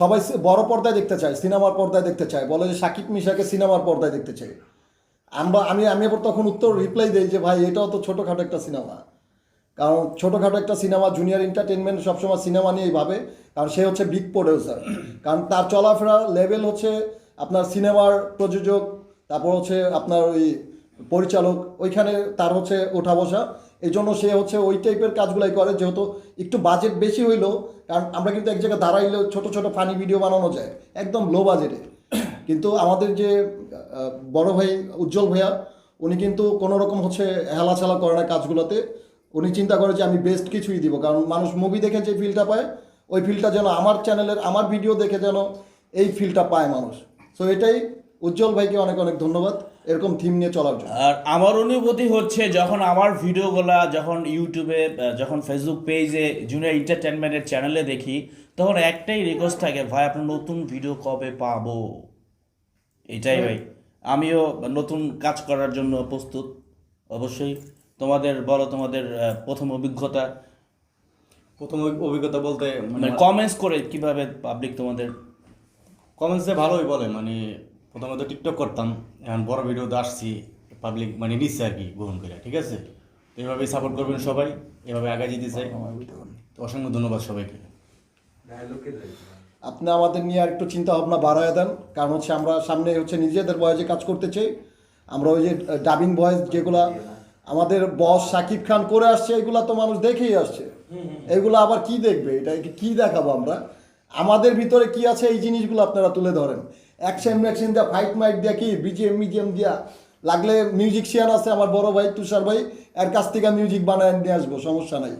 সবাই বড় পর্দায় দেখতে চায়, সিনেমার পর্দায় দেখতে চায়, বলে যে সাকিব মিশাকে সিনেমার পর্দায় দেখতে চাই। আমরা, আমি আমি এবার তখন উত্তর রিপ্লাই দিই যে ভাই, এটাও তো ছোটোখাটো একটা সিনেমা। কারণ ছোটোখাটো একটা সিনেমা জুনিয়র এন্টারটেনমেন্ট সবসময় সিনেমা নিয়েই ভাবে, কারণ সে হচ্ছে বিগ প্রডিউসার কারণ তার চলাফেরা লেভেল হচ্ছে আপনার সিনেমার প্রযোজক, তারপর হচ্ছে আপনার ওই পরিচালক, ওইখানে তার হচ্ছে ওঠা বসা। এই জন্য সে হচ্ছে ওই টাইপের কাজগুলাই করে, যেহেতু একটু বাজেট বেশি হইল, কারণ আমরা কিন্তু এক জায়গায় দাঁড়াইলেও ছোট ছোট ফানি ভিডিও বানানো যায়, একদম লো বাজেটে কিন্তু আমাদের যে বড় ভাই উজ্জ্বল ভাইয়া, উনি কিন্তু কোনো রকম হচ্ছে হেলাছালা করে না কাজগুলোতে। উনি চিন্তা করে যে আমি বেস্ট কিছুই দিব, কারণ মানুষ মুভি দেখে যে ফিলটা পায়, ওই ফিলটা যেন আমার চ্যানেলের আমার ভিডিও দেখে যেন এই ফিলটা পায় মানুষ। সো এটাই উজ্জ্বল ভাইকে অনেক অনেক ধন্যবাদ। এরকম থিম নিয়ে চলার জন্য। আর আমার অনুভূতি হচ্ছে যখন আমার ভিডিওগুলা যখন ইউটিউবে যখন ফেসবুক পেজে জুনিয়র এন্টারটেনমেন্টের চ্যানেলে দেখি তখন একটাই রিকোয়েস্ট থাকে ভাই আপনার নতুন ভিডিও কবে পাবো? এটাই ভাই। আমিও নতুন কাজ করার জন্য প্রস্তুত অবশ্যই। তোমাদের বলো তোমাদের প্রথম অভিজ্ঞতা? প্রথম অভিজ্ঞতা বলতে মানে মানে কমেন্টস করে কীভাবে পাবলিক তোমাদের? কমেন্টসে ভালোই বলে মানে প্রথমে তো টিকটক করতাম এখন বড় ভিডিওতে আসছি পাবলিক মানে নিচ্ছে আর কি গ্রহণ করে ঠিক আছে? তো এভাবেই সাপোর্ট করবেন সবাই এভাবে আগে যেতে চাই। তো অসংখ্য ধন্যবাদ সবাইকে। আপনি আমাদের নিয়ে আর একটু চিন্তা ভাবনা বাড়ায় দেন কারণ হচ্ছে আমরা সামনে হচ্ছে নিজেদের বয়সে কাজ করতে চাই। আমরা ওই যে ডাবিং ভয়েস যেগুলা আমাদের বস সাকিব খান করে আসছে এগুলা তো মানুষ দেখেই আসছে। এগুলো আবার কি দেখবে? এটা কি দেখাবো আমরা? আমাদের ভিতরে কি আছে এই জিনিসগুলো আপনারা তুলে ধরেন। অ্যাকশন ম্যাকশন দিয়া ফাইট মাইট দিয়া কি? বিজিএম মিজিএম দিয়া। লাগলে মিউজিক শিয়ান আছে, আমার বড় ভাই তুষার ভাই, এর কাছ থেকে মিউজিক বানায় নিয়ে আসব, সমস্যা নাই।